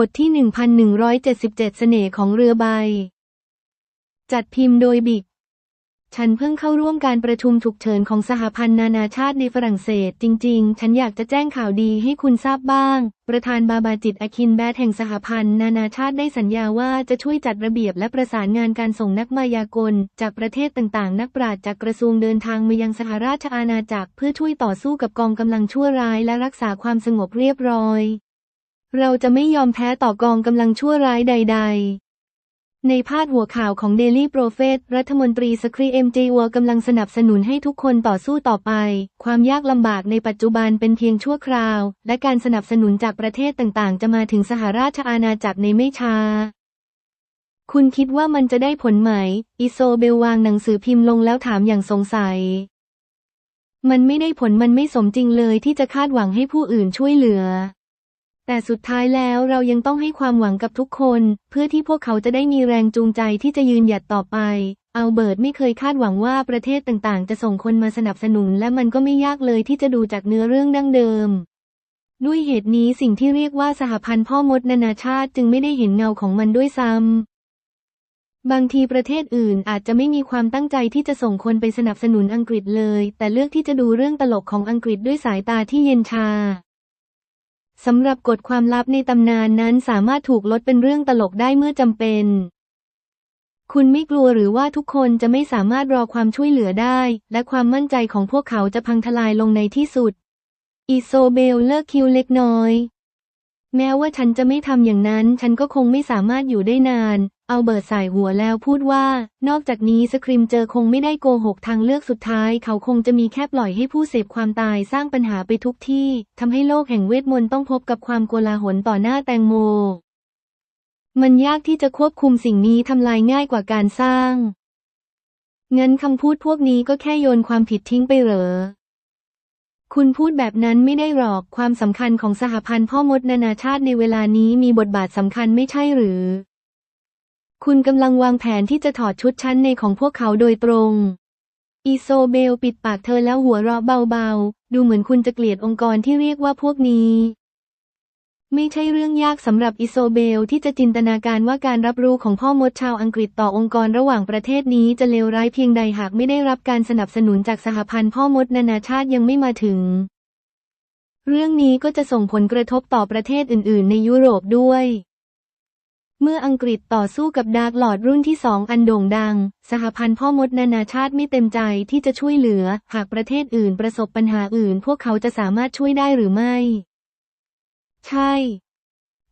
บทที่ 1177 เสน่ห์ของเรือใบ จัดพิมพ์โดยบิก ฉันเพิ่งเข้าร่วมการประชุมฉุกเฉินของสหพันธ์นานาชาติในฝรั่งเศส จริง ๆ ฉันอยากจะแจ้งข่าวดีให้คุณทราบบ้าง ประธานบาบาจิตอคินแบดแห่งสหพันธ์นานาชาติได้สัญญาว่าจะช่วยจัดระเบียบและประสานงานการส่งนักมายากล จากประเทศต่างๆ นักปราชญ์จากกระทรวงเดินทางมายังสหราชอาณาจักร เพื่อช่วยต่อสู้กับกองกำลังชั่วร้ายและรักษาความสงบเรียบร้อย เราจะไม่ยอมแพ้ต่อกองกำลังชั่วร้ายใด ๆในพาดหัวข่าวของ Daily Prophet รัฐมนตรีสครีเอ็มจีวัวกำลังสนับสนุนให้ทุกคนต่อสู้ต่อไป ความยากลำบากในปัจจุบันเป็นเพียงชั่วคราว และการสนับสนุนจากประเทศต่างๆ จะมาถึงสหราชอาณาจักรในไม่ช้า คุณคิดว่ามันจะได้ผลไหม อิโซเบลวางหนังสือพิมพ์ลงแล้วถามอย่างสงสัย มันไม่ได้ผลมันไม่สมจริงเลยที่จะคาดหวังให้ผู้อื่นช่วยเหลือ แต่สุดท้ายแล้วเรายังต้องให้ความหวังกับทุกคน เพื่อที่พวกเขาจะได้มีแรงจูงใจที่จะยืนหยัดต่อไปอัลเบิร์ตไม่เคยคาดหวังว่าประเทศต่างๆ จะส่งคนมาสนับสนุน และมันก็ไม่ยากเลยที่จะดูจากเนื้อเรื่องดั้งเดิม ด้วยเหตุนี้สิ่งที่เรียกว่าสหพันธ์พ่อมดนานาชาติจึงไม่ได้เห็นเงาของมันด้วยซ้ำ บางทีประเทศอื่นอาจจะไม่มีความตั้งใจที่จะส่งคนไปสนับสนุนอังกฤษเลย แต่เลือกที่จะดูเรื่องตลกของอังกฤษด้วยสายตาที่เย็นชา สำหรับกฎความลับในตำนานนั้นสามารถถูกลดเป็นเรื่องตลกได้เมื่อจำเป็น คุณไม่กลัวหรือว่าทุกคนจะไม่สามารถรอความช่วยเหลือได้ และความมั่นใจของพวกเขาจะพังทลายลงในที่สุด อิโซเบลเลิกคิวเล็กน้อย แม้ว่าฉันจะไม่ทำอย่างนั้น ฉันก็คงไม่สามารถอยู่ได้นาน เอาเบิร์ตสายหัวแล้วพูดว่า นอกจากนี้สคริมเจอคงไม่ได้โกหกทางเลือกสุดท้าย เขาคงจะมีแค่ปล่อยให้ผู้เสพความตายสร้างปัญหาไปทุกที่ทำให้โลกแห่งเวทมนต์ต้องพบกับความโกลาหลต่อหน้าแตงโม มันยากที่จะควบคุมสิ่งนี้ทำลายง่ายกว่าการสร้าง งั้นคำพูดพวกนี้ก็แค่โยนความผิดทิ้งไปเหรอ คุณพูดแบบนั้นไม่ได้หรอกความสำคัญของสหพันธ์พ่อมดนานาชาติในเวลานี้มีบทบาทสำคัญไม่ใช่หรือ คุณกำลังวางแผนที่จะถอดชุดชั้นในของพวกเขาโดยตรงอีโซเบลปิดปากเธอแล้วหัวเราะเบาๆ ดูเหมือนคุณจะเกลียดองค์กรที่เรียกว่าพวกนี้ ไม่ใช่เรื่องยากสำหรับอิโซเบลที่จะจินตนาการว่าการรับรู้ของพ่อมดชาวอังกฤษต่อองค์กรระหว่างประเทศนี้จะเลวร้ายเพียงใดหากไม่ได้รับการสนับสนุนจากสหพันธ์พ่อมดนานาชาติยังไม่มาถึง เรื่องนี้ก็จะส่งผลกระทบต่อประเทศอื่น ๆ ในยุโรปด้วย เมื่ออังกฤษต่อสู้กับดาร์กลอดรุ่นที่สองอันโด่งดัง สหพันธ์พ่อมดนานาชาติไม่เต็มใจที่จะช่วยเหลือ หากประเทศอื่นประสบปัญหาอื่น พวกเขาจะสามารถช่วยได้หรือไม่ ใช่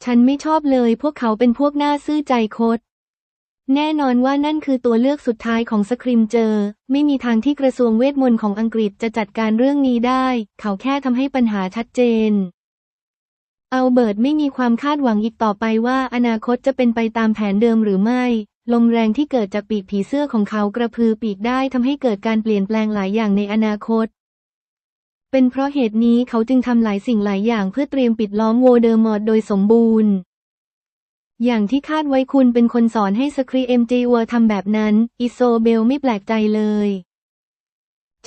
ฉันไม่ชอบเลยพวกเขาเป็นพวกหน้าซื่อใจคด แน่นอนว่านั่นคือตัวเลือกสุดท้ายของสคริมเจอ ไม่มีทางที่กระทรวงเวทมนต์ของอังกฤษจะจัดการเรื่องนี้ได้ เขาแค่ทำให้ปัญหาชัดเจน อัลเบิร์ตไม่มีความคาดหวังอีกต่อไปว่าอนาคตจะเป็นไปตามแผนเดิมหรือไม่ ลมแรงที่เกิดจากปีกผีเสื้อของเขากระพือปีกได้ทำให้เกิดการเปลี่ยนแปลงหลายอย่างในอนาคต เป็นเพราะเหตุนี้เขาจึงทำหลายสิ่งหลายอย่างเพื่อเตรียมปิดล้อมโวเดอร์มอร์ดโดยสมบูรณ์ อย่างที่คาดไว้คุณเป็นคนสอนให้สครีเอ็มจีวัวทำแบบนั้น อิโซเบลไม่แปลกใจเลย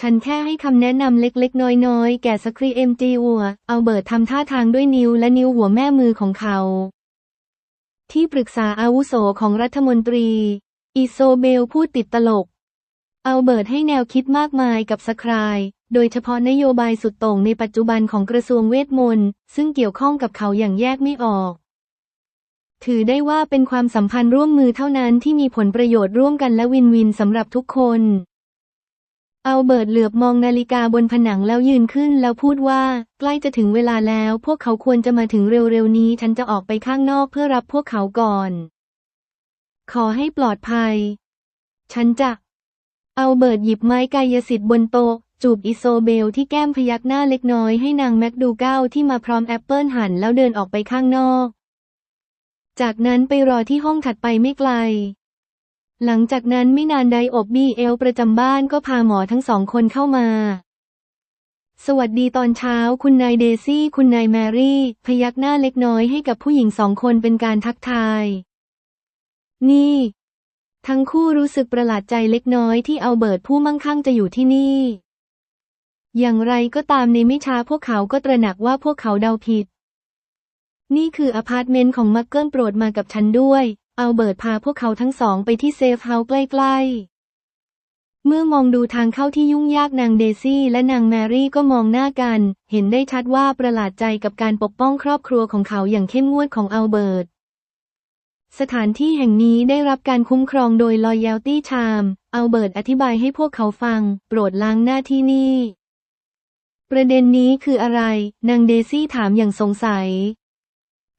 ฉันแค่ให้คำแนะนำเล็กๆ น้อยๆ แก่สครีเอ็มจีวัว เอาเบิร์ตทำท่าทางด้วยนิ้วและนิ้วหัวแม่มือของเขา ที่ปรึกษาอาวุโสของรัฐมนตรี อิโซเบลพูดติดตลก เอาเบิร์ตให้แนวคิดมากมายกับสคราย โดยเฉพาะนโยบายสุดโต่งในปัจจุบันของกระทรวงเวทมนต์ ซึ่งเกี่ยวข้องกับเขาอย่างแยกไม่ออก ถือได้ว่าเป็นความสัมพันธ์ร่วมมือเท่านั้นที่มีผลประโยชน์ร่วมกันและวินวินสำหรับทุกคน เอาเบิร์ตเหลือบมองนาฬิกาบนผนังแล้วยืนขึ้นแล้วพูดว่า ใกล้จะถึงเวลาแล้ว พวกเขาควรจะมาถึงเร็วๆนี้ ฉันจะออกไปข้างนอกเพื่อรับพวกเขาก่อน ขอให้ปลอดภัย ฉันจะเอาเบิร์ตหยิบไม้กายสิทธิ์บนโต๊ะจูบอิโซเบลที่แก้มพยักหน้าเล็กน้อยให้นางแม็กดูเก้าที่มาพร้อมแอปเปิลหั่นแล้วเดินออกไปข้างนอก จากนั้นไปรอที่ห้องถัดไปไม่ไกล หลังจากนั้นไม่นานไดอบบี้เอลประจำบ้านก็พาหมอทั้งสองคนเข้ามา สวัสดีตอนเช้า คุณนายเดซี่ คุณนายแมรี่ พยักหน้าเล็กน้อยให้กับผู้หญิงสองคนเป็นการทักทาย นี่ ทั้งคู่รู้สึกประหลาดใจเล็กน้อยที่เอาเบิร์ตผู้มั่งคั่งจะอยู่ที่นี่ อย่างไรก็ตามในไม่ช้าพวกเขาก็ตระหนักว่าพวกเขาเดาผิด นี่คืออพาร์ตเมนต์ของมักเกิลโปรดมากับฉันด้วย อาเบิร์ตพาพวกเขาทั้งสองไปที่เซฟเฮาส์ใกล้ๆ เมื่อมองดูทางเข้าที่ยุ่งยากนางเดซี่และนางแมรี่ก็มองหน้ากัน เห็นได้ชัดว่าประหลาดใจกับการปกป้องครอบครัวของเขาอย่างเข้มงวดของอัลเบิร์ต สถานที่แห่งนี้ได้รับการคุ้มครองโดย Loyalty Charm อัลเบิร์ตอธิบายให้พวกเขาฟัง โปรดล้างหน้าที่นี่ ประเด็นนี้คืออะไร นางเดซี่ถามอย่างสงสัย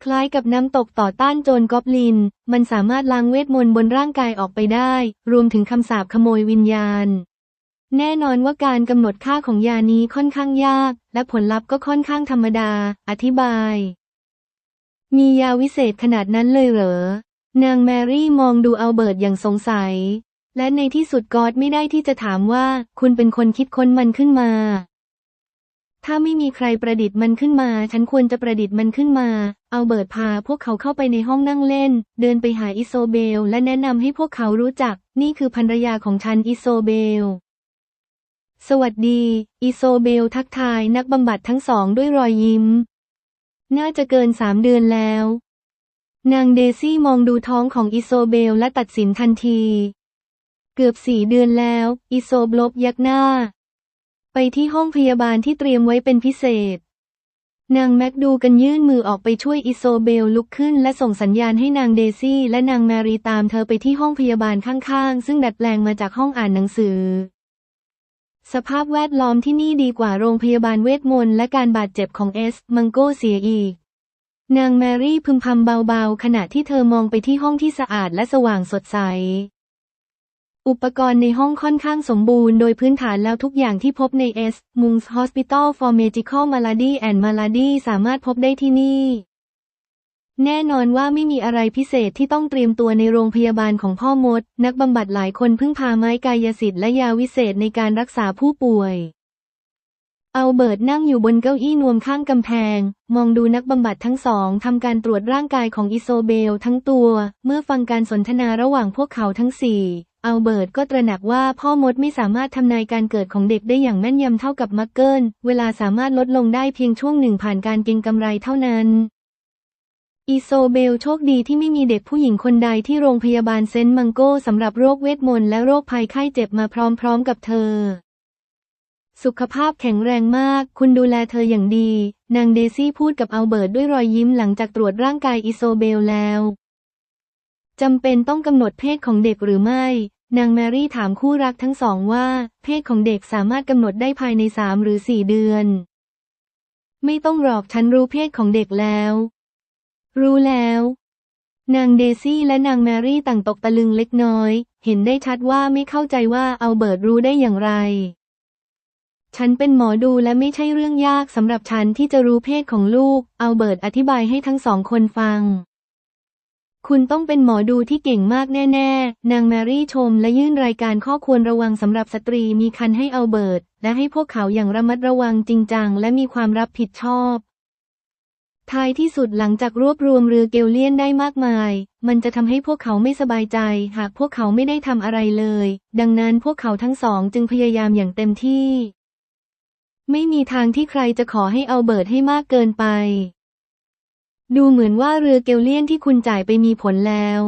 คล้ายกับน้ำตกต่อต้านโจรกอบลิน มันสามารถล้างเวทมนต์บนร่างกายออกไปได้ รวมถึงคำสาปขโมยวิญญาณ แน่นอนว่าการกำหนดค่าของยานี้ค่อนข้างยาก และผลลัพธ์ก็ค่อนข้างธรรมดา อธิบาย มียาวิเศษขนาดนั้นเลยเหรอ นางแมรี่มองดูอัลเบิร์ตอย่างสงสัย และในที่สุดกอดไม่ได้ที่จะถามว่า คุณเป็นคนคิดค้นมันขึ้นมา ถ้าไม่มีใครประดิษฐ์มันขึ้นมา ฉันควรจะประดิษฐ์มันขึ้นมา เอาเบิร์ตพาพวกเขาเข้าไปในห้องนั่งเล่น เดินไปหาอิโซเบล และแนะนำให้พวกเขารู้จัก นี่คือภรรยาของฉันอิโซเบล สวัสดี อิโซเบลทักทายนักบำบัดทั้งสองด้วยรอยยิ้ม น่าจะเกินสามเดือนแล้ว นางเดซี่มองดูท้องของอิโซเบลและตัดสินทันที เกือบสี่เดือนแล้ว อิโซบลบยักหน้า ไปที่ห้องพยาบาลที่เตรียมไว้เป็นพิเศษ นางแม็กดูกันยื่นมือออกไปช่วยอิโซเบลลุกขึ้น และส่งสัญญาณให้นางเดซี่และนางแมรี่ตามเธอไปที่ห้องพยาบาลข้างๆ ซึ่งดัดแปลงมาจากห้องอ่านหนังสือ สภาพแวดล้อมที่นี่ดีกว่าโรงพยาบาลเวทมนต์และการบาดเจ็บของเอส มังโกเสียอีกนางแมรี่พึมพำเบาๆ ขณะที่เธอมองไปที่ห้องที่สะอาดและสว่างสดใส อุปกรณ์ในห้องค่อนข้างสมบูรณ์โดยพื้นฐานแล้วทุกอย่างที่พบใน S. Mungs Hospital for Medical Malady and Malady สามารถพบได้ที่นี่ แน่นอนว่าไม่มีอะไรพิเศษที่ต้องเตรียมตัวในโรงพยาบาลของพ่อมด นักบำบัดหลายคนเพิ่งพาไม้กายสิทธิ์และยาวิเศษในการรักษาผู้ป่วย อัลเบิร์ตนั่งอยู่บนเก้าอี้นวมข้างกำแพง มองดูนักบำบัดทั้งสองทำการตรวจร่างกายของอิโซเบลทั้งตัว เมื่อฟังการสนทนาระหว่างพวกเขาทั้งสี่ อัลเบิร์ตก็ตระหนักว่าพ่อมดไม่สามารถทำนายการเกิดของเด็กได้อย่างแม่นยำเท่ากับมักเกิล เวลาสามารถลดลงได้เพียงช่วงหนึ่งผ่านการเก็งกำไรเท่านั้น อิโซเบลโชคดีที่ไม่มีเด็กผู้หญิงคนใดที่โรงพยาบาลเซนต์มังโกสำหรับโรคเวทมนต์และโรคภัยไข้เจ็บมาพร้อมๆกับเธอ สุขภาพแข็งแรงมาก คุณดูแลเธออย่างดี นางเดซี่พูดกับอัลเบิร์ตด้วยรอยยิ้มหลังจากตรวจร่างกายอิโซเบลแล้ว จำเป็นต้องกำหนดเพศของเด็กหรือไม่ นางแมรี่ถามคู่รักทั้งสองว่า เพศของเด็กสามารถกำหนดได้ภายในสามหรือสี่เดือน ไม่ต้องหรอกฉันรู้เพศของเด็กแล้ว รู้แล้ว นางเดซี่และนางแมรี่ต่างตกตะลึงเล็กน้อย เห็นได้ชัดว่าไม่เข้าใจว่าเอัลเบิร์ตรู้ได้อย่างไร ฉันเป็นหมอดูและไม่ใช่เรื่องยากสำหรับฉันที่จะรู้เพศของลูก เอัลเบิร์ตอธิบายให้ทั้งสองคนฟัง คุณต้องเป็นหมอดูที่เก่งมากแน่ๆ นางแมรี่ชมและยื่นรายการข้อควรระวังสำหรับสตรีมีครรภ์ให้เอัลเบิร์ตและให้พวกเขาอย่างระมัดระวังจริงจังและมีความรับผิดชอบ ท้ายที่สุดหลังจากรวบรวมเรือเกลเลียนได้มากมาย มันจะทำให้พวกเขาไม่สบายใจ หากพวกเขาไม่ได้ทำอะไรเลย ดังนั้นพวกเขาทั้งสองจึงพยายามอย่างเต็มที่ ไม่มีทางที่ใครจะขอให้เอัลเบิร์ตให้มากเกินไป ดูเหมือนว่าเรือเกลเลียนที่คุณจ่ายไปมีผลแล้ว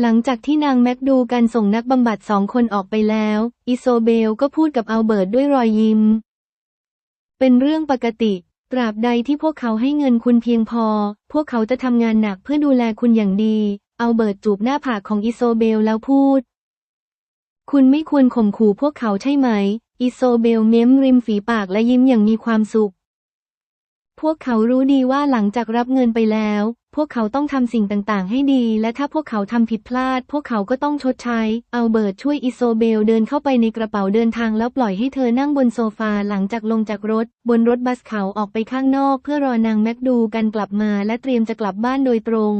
หลังจากที่นางแม็กดูการส่งนักบำบัดสองคนออกไปแล้ว อิโซเบลก็พูดกับอัลเบิร์ตด้วยรอยยิ้ม เป็นเรื่องปกติ ตราบใดที่พวกเขาให้เงินคุณเพียงพอ พวกเขาจะทำงานหนักเพื่อดูแลคุณอย่างดี อัลเบิร์ตจูบหน้าผากของอิโซเบลแล้วพูด คุณไม่ควรข่มขู่พวกเขาใช่ไหม อิโซเบลเม้มริมฝีปากและยิ้มอย่างมีความสุข พวกเขารู้ดีว่าหลังจากรับเงินไปแล้ว พวกเขาต้องทำสิ่งต่างๆ ให้ดี และถ้าพวกเขาทำผิดพลาด พวกเขาก็ต้องชดใช้ เอาเบิร์ตช่วยอิโซเบลเดินเข้าไปในกระเป๋าเดินทางแล้วปล่อยให้เธอนั่งบนโซฟาหลังจากลงจากรถ บนรถบัสเขาออกไปข้างนอก เพื่อรอนางแม็กดูกันกลับมา และเตรียมจะกลับบ้านโดยตรง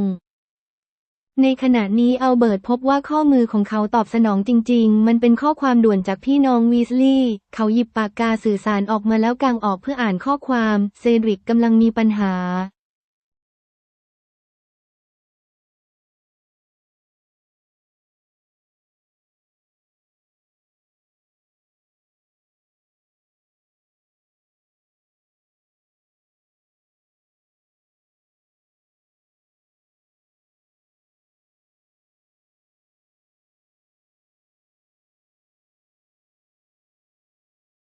ในขณะนี้อัลเบิร์ตพบว่าข้อมือของเขาตอบสนองจริง ๆ มันเป็นข้อความด่วนจากพี่น้องวีสลีย์เขาหยิบปากกาสื่อสารออกมาแล้วกางออกเพื่ออ่านข้อความ เซดริกกำลังมีปัญหา